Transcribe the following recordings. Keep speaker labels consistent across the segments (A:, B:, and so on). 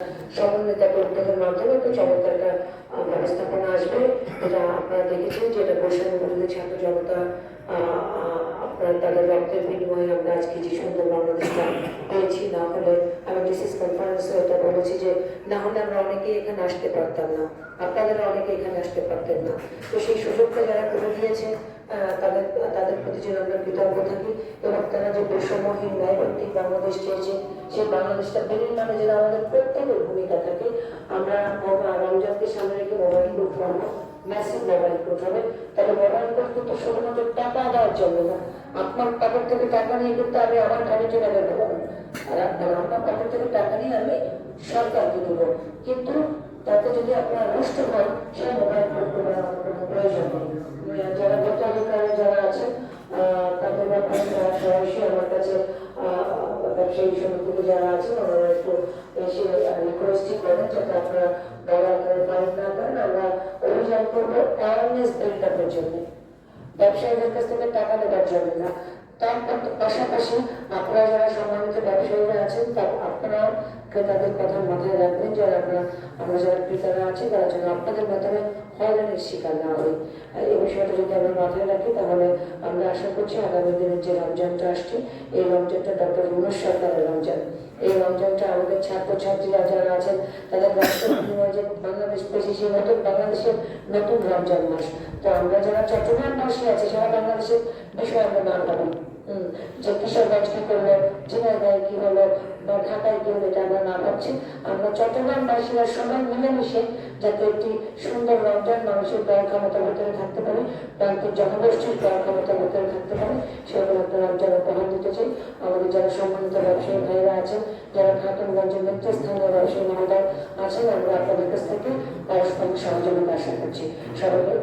A: একটা মাধ্যমে তো চমৎকার একটা ব্যবস্থাপনা আসবে। এটা আপনারা দেখেছেন যে এটা ছাত্র জনতা তাদের রক্তের বিনিময়ে আমরা আজকে যে সুন্দর বাংলাদেশটা পেয়েছি, না হলে আমি ডিসিস কনফারেন্সে এটা বলেছি যে, না হলে আমরা অনেকেই এখানে আসতে পারতাম না। আপনাদের অনেকে এখানে আসতে পারতেন না। তো সেই সুযোগটা যারা করে দিয়েছে তাদের তাদের প্রতি যেন আমরা কৃতজ্ঞ থাকি এবং তারা বৈষম্যহীন ন্যায়ভিত্তিক বাংলাদেশ চেয়েছে সেই বাংলাদেশটা বিনির্মাণে যেন আমাদের প্রত্যেকের ভূমিকা থাকে। আমরা রমজানকে সামনে রেখে মোবাইল কোর্ট করব ম্যাসিভ মোবাইল কোর্ট হবে তাহলে মোবাইল কোর্ট কিন্তু শুধুমাত্র টাকা দেওয়ার জন্য না, আপনার পকেট থেকে টাকা নিয়ে কিন্তু আমি আমার গাড়ির জন্য করব আর আপনার আপনার পকেট থেকে টাকা নিয়ে আমি সরকারকে দেবো। কিন্তু তাতে যদি আপনার নষ্ট হন, সেই মোবাইল কোর্ট প্রয়োজন নেই। ব্যবসায়ী সমিতিতে যারা আছেন ওনারা একটু এসে রিকোয়েস্টই করেন যাতে আপনারা বড় আকারে পালন না করেন আমরা অভিযান করব অ্যাওয়ারনেস বিল্ড আপের জন্য ব্যবসায়ীদের কাছ থেকে টাকা নেবার জন্য না তার পাশাপাশি আপনারা যারা সম্মানিত ব্যবসায়ীরা আছেন তা আপনারাও ক্রেতাদের কথা মাথায় রাখবেন যারা আপনারা আমরা যারা ক্রেতারা আছি তারা যেন আপনাদের মাধ্যমে হয়রানির শিকার না হই। এই বিষয়টা যদি আমরা মাথায় রাখি তাহলে আমরা আশা করছি আগামী দিনের যে রমজানটা আসছে এই রমজানটা ডক্টর ইউনুস সরকারের রমজান। এই রমজানটা আমাদের ছাত্রছাত্রীরা যারা আছেন তাদের যে বাংলাদেশ পেয়েছে সেই নতুন বাংলাদেশের নতুন রমজান মাস। তো আমরা যারা চট্টগ্রামবাসী আছে সারা বাংলাদেশের বিষয়ে আমরা না হুম, যে কিশোরগঞ্জ কি করল ঝিনাইদহে কি হলো বা কি হলো এটা আমরা না ভাবছি আমরা চট্টগ্রামবাসীরা সবাই মিলেমিশে যাতে একটি সুন্দর রমজান মানুষের ব্যয় ক্ষমতার ভিতরে থাকতে পারে, ব্যাংকের জনগোষ্ঠীর ব্যয় ক্ষমতার ভিতরে থাকতে পারে সেরকম একটা রমজান উপহার দিতে চাই। আমাদের যারা সম্মানিত ব্যবসায়ী ভাইরা আছেন, যারা খাতুনগঞ্জের নেতৃস্থানীয় ব্যবসায়ী মহোদয় আছেন, আমরা আপনাদের কাছ থেকে পারস্পরিক সহযোগিতা আশা করছি। সবাইকে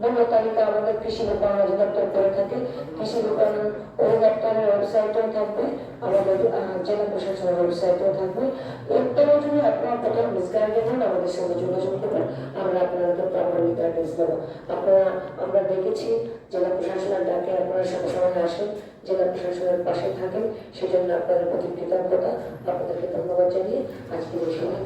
A: মূল্য তালিকা আমাদের কৃষি বিপণন অধিদপ্তর করে থাকে। কৃষি বিপণন অধিদপ্তরের ওয়েবসাইটেও থাকবে। আমাদের জেলা প্রশাসনের ওয়েবসাইটেও থাকবে। এর প্রয়োজনে আপনারা কোথাও মিসগাইডেড হন, আমাদের সঙ্গে যোগাযোগ করবেন আমরা আপনাদের প্রপারলি গাইডেন্স দেবো। আপনারা, আমরা দেখেছি জেলা প্রশাসনের ডাকে আপনারা সবসময় আসেন, জেলা প্রশাসনের পাশে থাকেন। সেজন্য আপনাদের প্রতি কৃতজ্ঞতা। আপনাদেরকে ধন্যবাদ জানিয়ে আজকে এই সময়